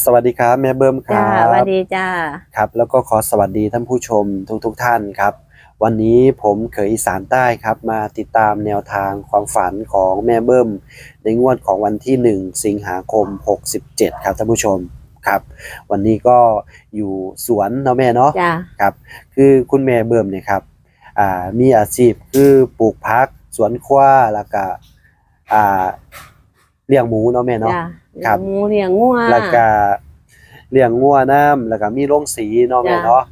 สวัสดีครับแม่เบิ้มคจ้ารับสวัสดีจ้า ครับ แล้วก็ขอสวัสดีท่านผู้ชมทุกๆทท่านครับ วันนี้ผมเขยอีสานใต้ครับ มาติดตามแนวทางความฝันของแม่เบิ้มในงวดของวันที่ 1 สิงหาคม 67 ครับท่านผู้ชมครับ วันนี้ก็อยู่สวนเนาะแม่เนาะ จ้า ครับคือคุณแม่เบิ่มเนี่ยครับอ่ามีอาชีพคือปลูกพักสวนคว้าแล้วก็อ่าเลี้ยงหมูเนาะแม่เนาะจ้า ครับ หมูเลี้ยงงัวแล้วก็เลี้ยงงัวน้ำแล้วก็มีโรงสีเนาะแม่จ้ะเนาะ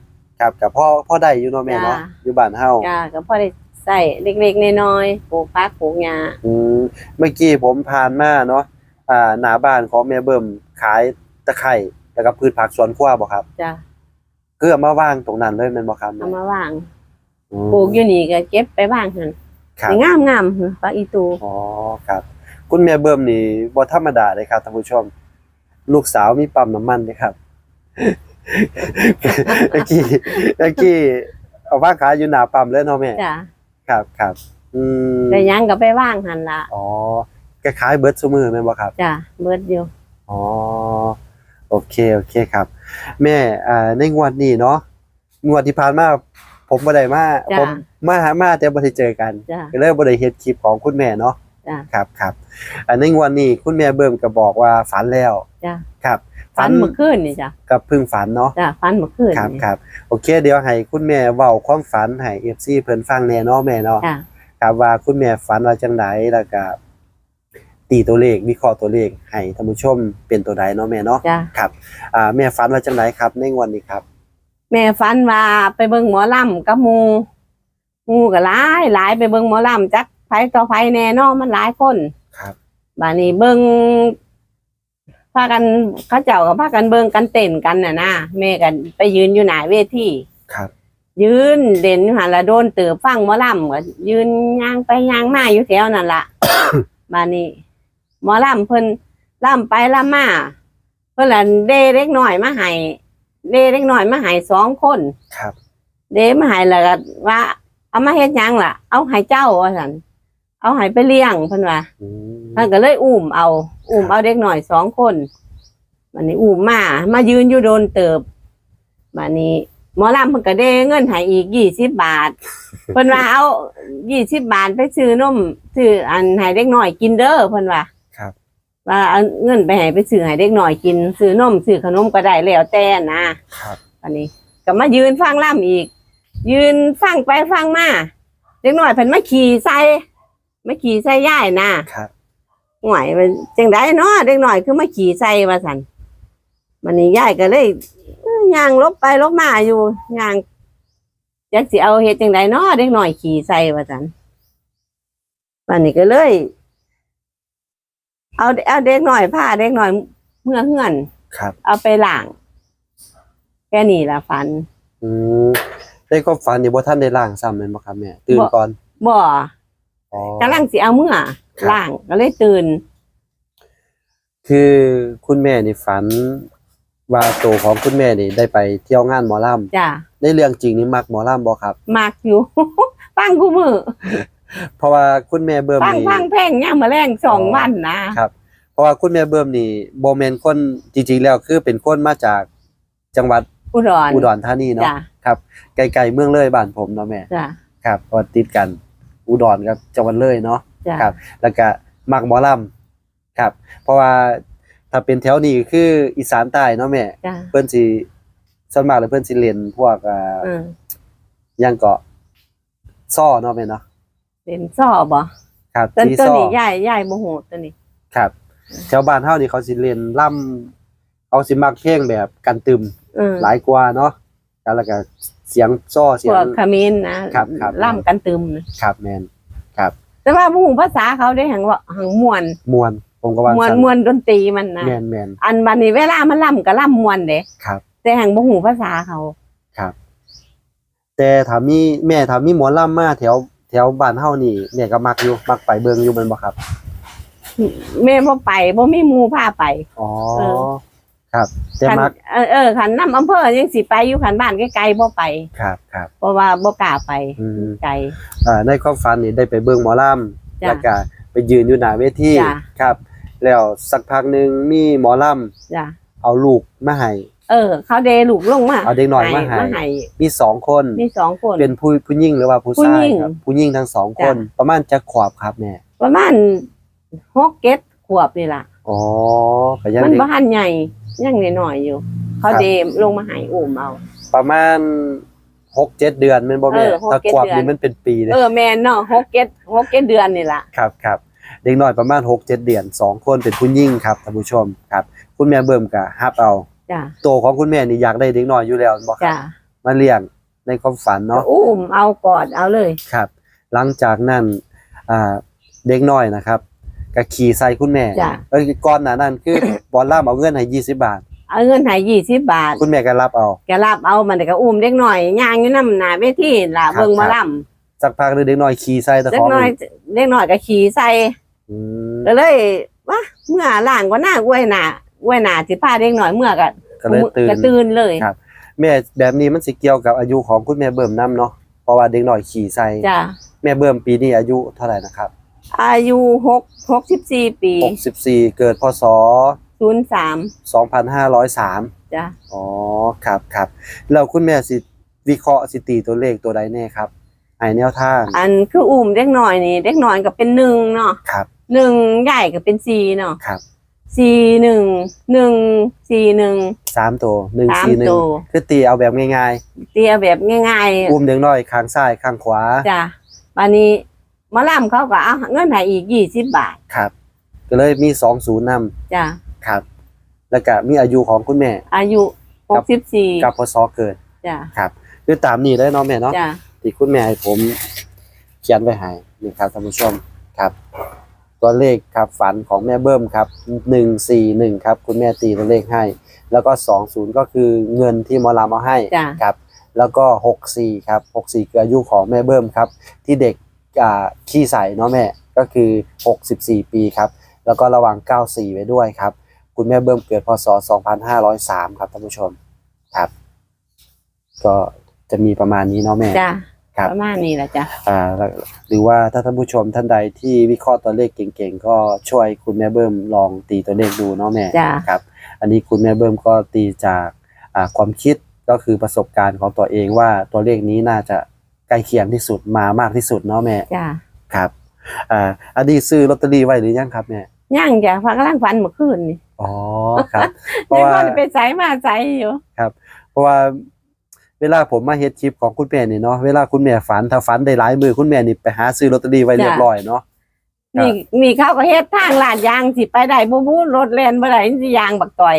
ครับกับพ่อพ่อได้อยู่เนาะแม่เนาะจ้ะอยู่บ้านเฮาจ้าก็พอได้ใส่เล็กๆน้อยๆปลูกผักปลูกหญ้าอืมเมื่อกี้ผมผ่านมาเนาะอ่าหน้าบ้านของแม่เบิ่มขายตะไคร้แล้วก็พืชผักสวนครัวบ่ครับจ้าคือเอามาวางตรงนั้นเลยแม่นบ่ครับเอามาวางอืมปลูกอยู่นี่ก็เก็บไปบ้างหั่นครับงามงามๆผักอีตูอ๋อครับ คุณแม่เบิ่มนี่บ่ธรรมดาเลยครับท่านผู้ชม ลูกสาวมีปั๊มน้ำมันเลยครับตะกี้ตะกี้เอาว่างขายอยู่หน้าปั๊มเลยเนาะแม่จ้าครับครับอืมได้หยังก็ไปว่างหั่นล่ะอ๋อแกขายเบิร์ดซุมือแม่นบ่ครับจ้าเบิดอยู่อ๋อโอเคโอเคครับ แม่อ่าในงวดนี้เนาะงวดที่ผ่านมาผมบ่ได้มาจ้ะผมมาหามาแต่บ่ได้เจอกันจ้าก็เลยบ่ได้เฮ็ดคลิปของคุณแม่เนาะ จ้าครับครับอันในงวดนี้คุณแม่เบิ่มก็บอกว่าฝันแล้วจ้าครับฝันเมื่อคืนนี่จ้ากับเพึ่งฝันเนาะจ้าฝันเมื่อคืนครับนี่ครับโอเค เดี๋ยวให้คุณแม่เว้าความฝันให้ FC เพิ่นฟังแน่เนาะแม่เนาะจ้าครับว่าคุณแม่ฝันว่าจังไดแล้วก็ตีตัวเลขวิเคราะห์ตัวเลขให้ท่านผู้ชมเป็นตัวใดเนาะแม่เนาะจ้าครับอ่าแม่ฝันว่าจังไดครับในงวดนี้ครับแม่ฝันว่าไปเบิ่งหมอลำกับหมูหมูก็หลายหลายไปเบิ่งหมอลำจัก ไผต่อไผแน่เนอนมันหลายคนครับบานี้เบิ่งพากันเขาเจ้าก็พากันเบิ่งกันเต้นกันน่ะนะแม่กันไปยืนอยู่หน้าเวทีครับ ยืนเด่นอยู่หันละโดนเตือฟังหมอลำก็ยืนย่างไปย่างมาอยู่แถวนั่นละบานี้หมอลำเพิ่นล่ำไปล่ำมาเพิ่นละเดเล็กน้อยมาให้เดเล็กน้อยมาให้สองคนครับ เดมาให้แล้วก็ว่าเอามาเฮ็ดหยังล่ะ เอาให้เจ้าว่าซั่น เอาให้ไปเลี้ยงเพิ่นว่าอืมเพิ่นก็เลยอุ้มเอา อุ้มเอาเด็กหน่อยสองคนบัดนี้อุ้มมา มายืนอยู่โดนเติบบัดนี้หมอลำเพิ่นก็ได้เงินให้อีกยี่สิบบาทเพิ่นว่าเอายี่สิบบาทไปซื้อนมซื้ออันให้เด็กหน่อยกินเด้อเพิ่นว่าครับว่าเอาเงินไปให้ไปซื้อให้เด็กหน่อยกินซื้อนมซื้อขนมก็ได้แล้วแต่นะครับอันนี้ก็มายืนฟังล่ำอีก ยืนฟังไปฟังมาเด็กหน่อยเพิ่นมาขี่ใส่ มาขี่ใส่ย่ายนะครับ ห่วยมันจังไดเนาะเด็กหน่อยคือมาขี่ใส่ว่าสันมันนี่ย่ายก็เลยเอ้ยย่างลบไปลบมาอยู่ย่างจักสิเอาเฮ็ดจังไดเนาะเด็กหน่อยขี่ใส่ว่าสันมันนี่ก็เลย เอาเอาเด็กหน่อยผ้าเด็กหน่อยเมื่อเฮือน ครับเอาไปล้างแค่นี้ละฝัน อืมได้ความฝันนี่บ่ทันได้ล้างซ้ำแม่นบ่ครับแม่ตื่นบ่ก่อนบ่อ๋อ กำลังสิเอาเมื่อครับล้างก็เลยตื่น คือคุณแม่นี่ฝัน ว่าตัวของคุณแม่นี่ได้ไปเที่ยวงานหมอลำจ้ะในเรื่องจริงนี่มักหมอลำบ่ครับมากอยู่ ฟังกูมือเพราะว่าคุณแม่เบิ่มฟังนี่ฟังเพลงย่างมาแรงสองอ๋อวันนะครับ เพราะว่าคุณแม่เบิ่มนี่บ่แม่นคนจริงๆแล้วคือเป็นคนมาจากจังหวัดอุดรอุดรธานีเนาะจ้ะครับไกลๆเมืองเลยบ้านผมเนาะแม่จ้ะครับเพราะว่าติดกัน อุดรกับจังหวัดเลยเนาะจ้ะ ครับ แล้วก็มักหมอลำครับ เพราะว่าถ้าเป็นแถวนี้คืออีสานใต้เนาะแม่ จ้ะเพิ่นสิส่วนมากเลยเพิ่นสิเล่นพวกอ่าอืมหยังเกาะซ้อเนาะแม่เนาะเป็นซ่อบ่ครับต้นสีต้นซ้อนี้ใหญ่ใหญ่โมโหตัวนี้ ครับแถวบ้านเฮานี่เขาสิเล่นล่ำเขาสิมักเพลงแบบกันตึมอืมหลายกว่าเนาะแล้วก็ เสียงซ้อเสีพยงวกขมิ้นนะครับครับ ล่ำกันตึมนะครับแม่นครับแต่ว่าผู้ภาษาเขาได้หังว่าหังมวนมวนผมก็ว่ามวนซั่นมวนดนตรีมันนะแม่นแม่นอันบันนี้เวลามันล่ำก็ล่ำมวนเด้ครับ แต่หังบ่หูภาษาเขาครับแต่ถ้ามีแม่ถ้ามีหมอลำมาแถวแถวบ้านเฮานี่แม่ก็มักอยู่มักไปเบิ่งอยู่แม่นบ่ครับแม่บ่ไปบ่มีหมู่พาไป อ๋อเออ ครับแต่คันมักเออเออคันน้ำอำเภอยังสิไปอยู่คันบ้านใกล้ๆบ่ไป ครับครับ เพราะว่าบ่กล้าไปอืม ไกล อ่าในความฝันนี่ได้ไปเบิ่งหมอลำจ้ะแล้วก็ไปยืนอยู่หน้าเวทีจ้ะ ครับ แล้วสักพักหนึงมีหมอลำจ้ะเอาลูกมาให้ เออ เขาเดลูกลงมาเอาเด็กน้อยมาให้ มาให้มีสองคน มีสองคน เป็นผู้ผู้หญิงหรือว่าผู้ผู้ชาหญิยงครับ ผู้หญิงทั้งสองคน จ้ะ ประมาณจะขวบครับแม่ประมาณหกเก็ดขวบนี่ล่ะ อ๋อก็ยังมันเด็กบ้านใหญ่ ยังน้อยๆอยู่ เขาครับเดลงมาใหายอุ้มเอา ประมาณหกเจ็ดเดือนแมันบ่แม่เออหกถ้าเจ็ดขวบเดือนนี่มันเป็นปีเลยเออแมนเนาะหกเก็ดหกเก็ดเดือนนี่ล่ะ ครับครับเด็กน้อยประมาณหกเจ็ดเดือนสองคนเป็นผู้หญิงครับท่านผู้ชมครับ คุณแม่เบิ่มก็ฮับเอาจ้ะโตของคุณแม่นี่อยากได้เด็กน้อยอยู่แล้วบ่ครับจ้ะมาเลี้ยงในความฝันก็เนาะ อุ้มเอากอดเอาเลย ครับหลังจากนั้นอ่าเด็กน้อยนะครับ ก็ขี่ใส่คุณแม่จ้ะเอ้ยก่อนหน้านั้นคือ บอลล่ามเอาเงินให้20บาท เอาเงินใหายยี่สิบบาทคุณแม่ก็รับเอาแกรับเอามันแต่ก็อุ้มเด็กหน่อยย่างอยู่น้ำหนาเวทีล่ะครับ เบิ่งหมาครับล่สักพักหนึงเด็กน้อยขี่ใส่ตะำเด็ขกองน้อยเด็กน้อยก็ขี่ใส่อืมก็เลยว่าเมื่อล่างก็น่าอวยหนาอวยหนาสิพาเด็กน้อยเมื่อก็ก็เลยตื่น ก็ตื่นเลยครับ แม่แบบนี้มันสิเกี่ยวกับอายุของคุณแม่เบิ่มนํเนาะเพราะว่าเด็กน้อยขี่ใส่จ้ะแม่เบิ่มปีนี้อายุเท่าไหร่นะครับ อายุหกหกสิบสี่ปี64 เกิดพศ ศูนย์สาม2503 จ้ะอ๋อ ครับครับแล้วคุณแม่สิวิเคราะห์สิตีตัวเลขตัวใดแน่ครับให้แนวทาง อันคืออุ้มเด็กน้อยนี่เด็กน้อยก็เป็นหนึ่งเนาะครับ หนึ่งใหญ่ก็เป็นสี่เนาะครับ สี่หนึ่งหนึ่งสี่หนึ่ง สามตัวหนึ่งสามสี่หนึ่งตัว คือตีเอาแบบง่ายเตียแบบง่ายๆอุ้มเด็กน้อยข้างซ้ายข้างขวาๆจ้ะวันนี้ห มาล่ำเขาก็เอาเงินให้อีกยี่สิบบาทครับ ก็เลยมีสองศูนย์นจ้ะำครับ แล้วก็มีอายุของคุณแม่ อายุหกสิบสี่กับพศเกิดจ้ะครับคือตามนี้เลยเนาะแม่เนาะ จ้ะที่คุณแม่ให้ผมเขียนไว้ให้นี่ครับท่านผู้ชมครับ ตัวเลขครับฝันของแม่เบิ้มครับหนึ่งสี่หนึ่งครับ คุณแม่ตีตัวเลขให้ แล้วก็สองศูนย์ก็คือเงินที่หมอลำเอาให้จ้ะครับ แล้วก็หกสี่ครับหกสี่คืออายุของแม่เบิ้มครับ ที่เด็กอ่า ขี้ใส่เนาะแม่ก็คือหกสิบสี่ปีครับ แล้วก็ระวังเก้าสี่ไว้ด้วยครับ คุณแม่เบิ้มเกิดพศสองพันห้าร้อยสามครับท่านผู้ชมครับ ก็จะมีประมาณนี้เนาะแม่จ้ะครับประมาณนี้แหละจ้ะอ่าแล้วหรือว่าถ้าท่านผู้ชมท่านใดที่วิเคราะห์ตัวเลขเก่งๆ ก็ช่วยคุณแม่เบิ้มลองตีตัวเลขดูเนาะแม่จ้ะครับ อันนี้คุณแม่เบิ้มก็ตีจากอ่าความคิดก็คือประสบการณ์ของตัวเองว่าตัวเลขนี้น่าจะ ใกล้เคียงที่สุดมามากที่สุดเนาะแม่จ้ะครับอ่าอันนี้ซื้อลอตเตอรี่ไว้หรือยังครับแม่ย่างจ้ะพักกำลังฝันเมื่อคืนนี่อ๋อครับ เพราะยังว่าว่าไปใส่มาใส่อยู่เพราะว่าเวลาผมมาเฮ็ดคลิปของคุณแม่นี่เนาะเวลาคุณแม่ฝันถ้าฝันได้หลายมือคุณแม่นี่ไปหาซื้อลอตเตอรี่ไว้เรียบร้อยเนาะครับนี่นี่เขาก็เฮ็ดทางลาดยางสิไปได้บ่บูรถแล่นบ่ได้สิยางบักต่อย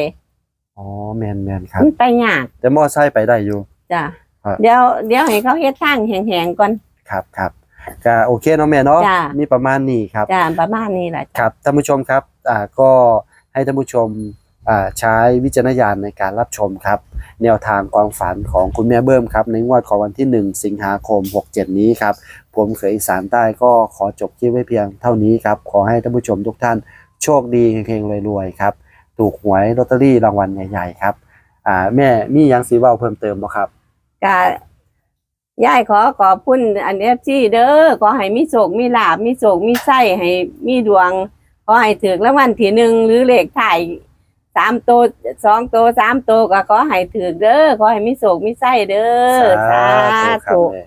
อ๋อแมนแมนครับมันไปยากแต่มอไซค์ไปได้อยู่จ้ะครับ เดี๋ยวเดี๋ยวให้เขาเฮ็ดทางแห้งๆก่อน ครับครับก็โอเคเนาะแม่เนาะจ้ะนี่ประมาณนี้ครับ จ้ะประมาณนี้แหละ ครับท่านผู้ชมครับอ่าก็ให้ท่านผู้ชมอ่าใช้วิจารณญาณในการรับชมครับ แนวทางความฝันของคุณแม่เบิ้มครับ ในงวดของวันที่ 1 สิงหาคม 67 นี้ครับ ผมเขยอีสานใต้ก็ขอจบคลิปไว้เพียงเท่านี้ครับ ขอให้ท่านผู้ชมทุกท่านโชคดีเฮงๆรวยๆครับ ถูกหวยลอตเตอรี่รางวัลใหญ่ๆครับอ่าแม่มีหยังสีเว้าเพิ่มเติมบ่ครับ ก็ยายขอขอบคุณอันเอฟซีเด้อขอให้มีโศกมีลาบมีโศกมีไส้ให้มีดวงขอให้ถึกรางวัลที่หนึ่งหรือเลขถ่ายสามโตวสองโตวสามโตวก็ขอให้ถึกเด้อขอให้มีโศกมีไส้เด้อสาธุ ครับธุแม่